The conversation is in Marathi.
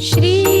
श्री